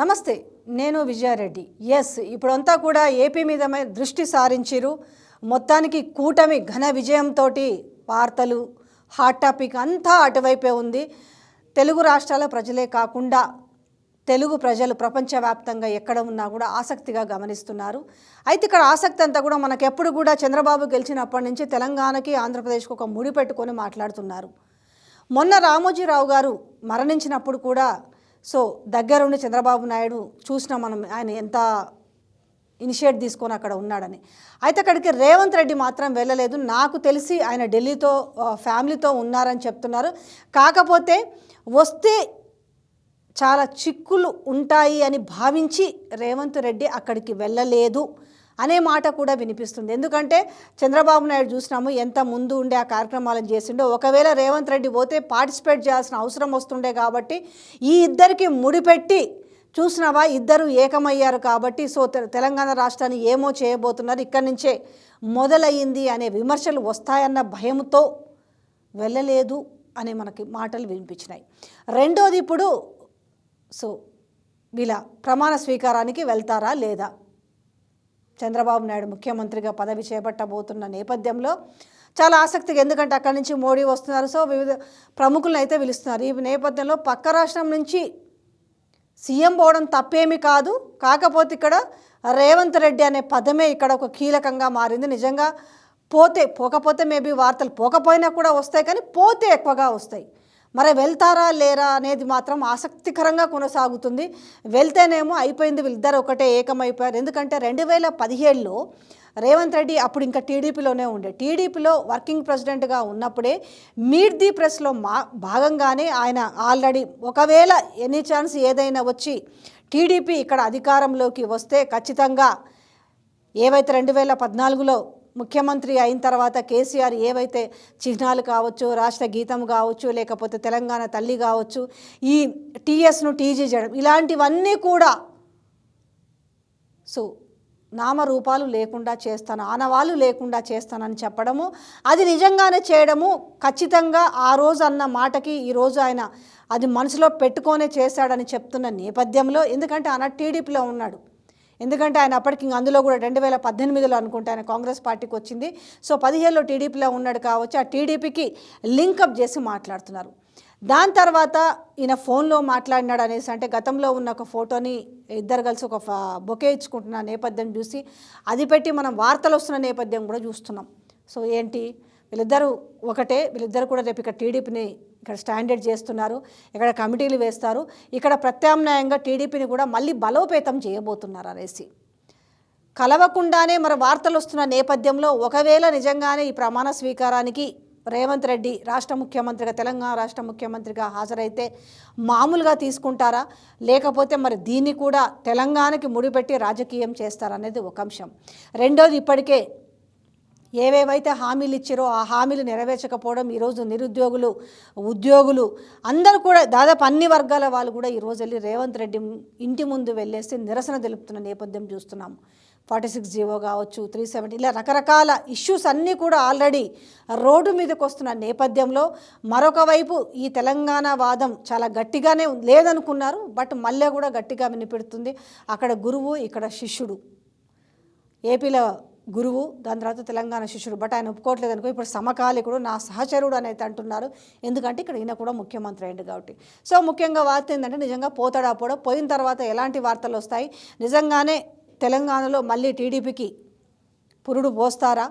నమస్తే నేను విజయారెడ్డి. ఎస్ ఇప్పుడంతా కూడా ఏపీ మీద దృష్టి సారించిరు మొత్తానికి కూటమి ఘన విజయంతో వార్తలు హాట్ టాపిక్ అంతా అటువైపే ఉంది. తెలుగు రాష్ట్రాల ప్రజలే కాకుండా తెలుగు ప్రజలు ప్రపంచవ్యాప్తంగా ఎక్కడ ఉన్నా కూడా ఆసక్తిగా గమనిస్తున్నారు. అయితే ఇక్కడ ఆసక్తి అంతా కూడా మనకెప్పుడు కూడా చంద్రబాబు గెలిచినప్పటి నుంచి తెలంగాణకి ఆంధ్రప్రదేశ్కి ఒక ముడి పెట్టుకొని మాట్లాడుతున్నారు. మొన్న రామోజీరావు గారు మరణించినప్పుడు కూడా సో దగ్గరుండి చంద్రబాబు నాయుడు చూసినా మనం ఆయన ఎంత ఇనిషియేట్ తీసుకొని అక్కడ ఉన్నాడని. అయితే అక్కడికి రేవంత్ రెడ్డి మాత్రం వెళ్ళలేదు. నాకు తెలిసి ఆయన ఢిల్లీతో ఫ్యామిలీతో ఉన్నారని చెప్తున్నారు. కాకపోతే వస్తే చాలా చిక్కులు ఉంటాయి అని భావించి రేవంత్ రెడ్డి అక్కడికి వెళ్ళలేదు. అనే మాట కూడా వినిపిస్తుంది. ఎందుకంటే చంద్రబాబు నాయుడు చూసినాము ఎంత ముందు ఉండే ఆ కార్యక్రమాలను చేసిండో ఒకవేళ రేవంత్ రెడ్డి పోతే పార్టిసిపేట్ చేయాల్సిన అవసరం వస్తుండే కాబట్టి ఈ ఇద్దరికి ముడిపెట్టి చూసినావా ఇద్దరు ఏకమయ్యారు కాబట్టి సో తె- తెలంగాణ రాష్ట్రాన్ని ఏమో చేయబోతున్నారు ఇక్కడి నుంచే మొదలయ్యింది అనే విమర్శలు వస్తాయన్న భయంతో వెళ్ళలేదు అనే మనకి మాటలు వినిపించినాయి. రెండోది ఇప్పుడు సో వీళ్ళ ప్రమాణ స్వీకారానికి వెళ్తారా లేదా? చంద్రబాబు నాయుడు ముఖ్యమంత్రిగా పదవి చేపట్టబోతున్న నేపథ్యంలో చాలా ఆసక్తిగా ఎందుకంటే అక్కడి నుంచి మోడీ వస్తున్నారు. సో వివిధ ప్రముఖులను అయితే పిలుస్తున్నారు. ఈ నేపథ్యంలో పక్క రాష్ట్రం నుంచి సీఎం పోవడం తప్పేమీ కాదు. కాకపోతే ఇక్కడ రేవంత్ రెడ్డి అనే పదమే ఇక్కడ ఒక కీలకంగా మారింది. నిజంగా పోతే పోకపోతే మేబీ వార్తలు పోకపోయినా కూడా వస్తాయి కానీ పోతే ఎక్కువగా వస్తాయి. మరి వెళ్తారా లేరా అనేది మాత్రం ఆసక్తికరంగా కొనసాగుతుంది. వెళ్తేనేమో అయిపోయింది వీళ్ళిద్దరు ఒకటే ఏకమైపోయారు. ఎందుకంటే రెండు వేల పదిహేడులో రేవంత్ రెడ్డి అప్పుడు ఇంకా టీడీపీలోనే ఉండే. టీడీపీలో వర్కింగ్ ప్రెసిడెంట్గా ఉన్నప్పుడే మీట్ ది ప్రెస్లో మా భాగంగానే ఆయన ఆల్రెడీ ఒకవేళ ఎనీ ఛాన్స్ ఏదైనా వచ్చి టీడీపీ ఇక్కడ అధికారంలోకి వస్తే ఖచ్చితంగా ఏవైతే రెండు వేల పద్నాలుగులో ముఖ్యమంత్రి అయిన తర్వాత కేసీఆర్ ఏవైతే చిహ్నాలు కావచ్చు రాష్ట్ర గీతం కావచ్చు లేకపోతే తెలంగాణ తల్లి కావచ్చు ఈ టీఎస్ను టీజీ చేయడం ఇలాంటివన్నీ కూడా సో నామరూపాలు లేకుండా చేస్తాను ఆనవాళ్ళు లేకుండా చేస్తానని చెప్పడము అది నిజంగానే చేయడము ఖచ్చితంగా ఆ రోజు అన్న మాటకి ఈరోజు ఆయన అది మనసులో పెట్టుకొనే చేశాడని చెప్తున్న నేపథ్యంలో ఎందుకంటే ఆయన టీడీపీలో ఉన్నాడు. ఎందుకంటే ఆయన అప్పటికి అందులో కూడా రెండు వేల పద్దెనిమిదిలో అనుకుంటే ఆయన కాంగ్రెస్ పార్టీకి వచ్చింది. సో పదిహేనులో టీడీపీలో ఉన్నాడు కావచ్చు ఆ టీడీపీకి లింకప్ చేసి మాట్లాడుతున్నారు. దాని తర్వాత ఈయన ఫోన్లో మాట్లాడినాడు అనేసి అంటే గతంలో ఉన్న ఒక ఫోటోని ఇద్దరు కలిసి ఒక బొకే ఇచ్చుకుంటున్న నేపథ్యం చూసి అది పెట్టి మనం వార్తలు వస్తున్న నేపథ్యం కూడా చూస్తున్నాం. సో ఏంటి? వీళ్ళిద్దరూ ఒకటే వీళ్ళిద్దరు కూడా రేపు ఇక్కడ టీడీపీని ఇక్కడ స్టాండర్డ్ చేస్తున్నారు ఇక్కడ కమిటీలు వేస్తారు. ఇక్కడ ప్రత్యామ్నాయంగా టీడీపీని కూడా మళ్ళీ బలోపేతం చేయబోతున్నారు అనేసి. కలవకుండానే మరి వార్తలు వస్తున్న నేపథ్యంలో ఒకవేళ నిజంగానే ఈ ప్రమాణ స్వీకారానికి రేవంత్ రెడ్డి రాష్ట్ర ముఖ్యమంత్రిగా తెలంగాణ రాష్ట్ర ముఖ్యమంత్రిగా హాజరైతే మామూలుగా తీసుకుంటారా? లేకపోతే మరి దీన్ని కూడా తెలంగాణకి ముడిపెట్టి రాజకీయం చేస్తారనేది ఒక అంశం. రెండోది ఇప్పటికే ఏవేవైతే హామీలు ఇచ్చారో ఆ హామీలు నెరవేర్చకపోవడం ఈరోజు నిరుద్యోగులు ఉద్యోగులు అందరూ కూడా దాదాపు అన్ని వర్గాల వాళ్ళు కూడా ఈరోజు వెళ్ళి రేవంత్ రెడ్డి ఇంటి ముందు వెళ్ళేసి నిరసన తెలుపుతున్న నేపథ్యం చూస్తున్నాం ఫార్టీ సిక్స్ జీవో కావచ్చు త్రీ సెవెంటీ ఇలా రకరకాల ఇష్యూస్ అన్నీ కూడా ఆల్రెడీ రోడ్డు మీదకి వస్తున్న నేపథ్యంలో మరొక వైపు ఈ తెలంగాణ వాదం చాలా గట్టిగానే లేదనుకున్నారు బట్ మళ్ళీ కూడా గట్టిగా వినిపెడుతుంది. అక్కడ గురువు ఇక్కడ శిష్యుడు. ఏపీలో గురువు దాని తర్వాత తెలంగాణ శిష్యుడు. బట్ ఆయన ఒప్పుకోవట్లేదు అనుకో ఇప్పుడు సమకాలికుడు నా సహచరుడు అనేది అంటున్నారు. ఎందుకంటే ఇక్కడ ఈయన కూడా ముఖ్యమంత్రి అయింది కాబట్టి. సో ముఖ్యంగా వార్త ఏంటంటే నిజంగా పోతాడా పోడా పోయిన తర్వాత ఎలాంటి వార్తలు వస్తాయి? నిజంగానే తెలంగాణలో మళ్ళీ టీడీపీకి పురుడు పోస్తారా?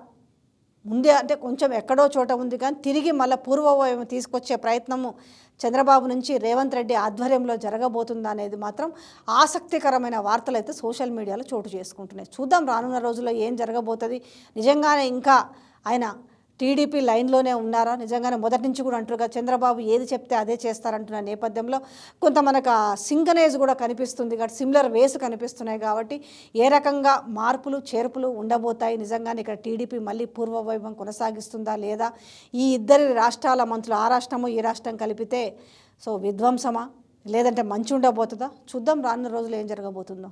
ముందే అంటే కొంచెం ఎక్కడో చోట ఉంది కానీ తిరిగి మళ్ళీ పూర్వవయం తీసుకొచ్చే ప్రయత్నము చంద్రబాబు నుంచి రేవంత్ రెడ్డి ఆధ్వర్యంలో జరగబోతుందా అనేది మాత్రం ఆసక్తికరమైన వార్తలు అయితే సోషల్ మీడియాలో చోటు చేసుకుంటున్నాయి. చూద్దాం రానున్న రోజుల్లో ఏం జరగబోతుంది. నిజంగానే ఇంకా ఆయన టీడీపీ లైన్లోనే ఉన్నారా? నిజంగానే మొదటి నుంచి కూడా అంటారుగా చంద్రబాబు ఏది చెప్తే అదే చేస్తారంటున్న నేపథ్యంలో కొంత మనకు సింగనేజ్ కూడా కనిపిస్తుంది కాబట్టి సిమిలర్ వేస్ కనిపిస్తున్నాయి కాబట్టి ఏ రకంగా మార్పులు చేర్పులు ఉండబోతాయి? నిజంగానే ఇక్కడ టీడీపీ మళ్ళీ పూర్వవైభవం కొనసాగిస్తుందా లేదా? ఈ ఇద్దరి రాష్ట్రాల మంత్రులు ఆ రాష్ట్రము ఈ రాష్ట్రం కలిపితే సో విధ్వంసమా? లేదంటే మంచి ఉండబోతుందా? చూద్దాం రానున్న రోజులు ఏం జరగబోతుందో.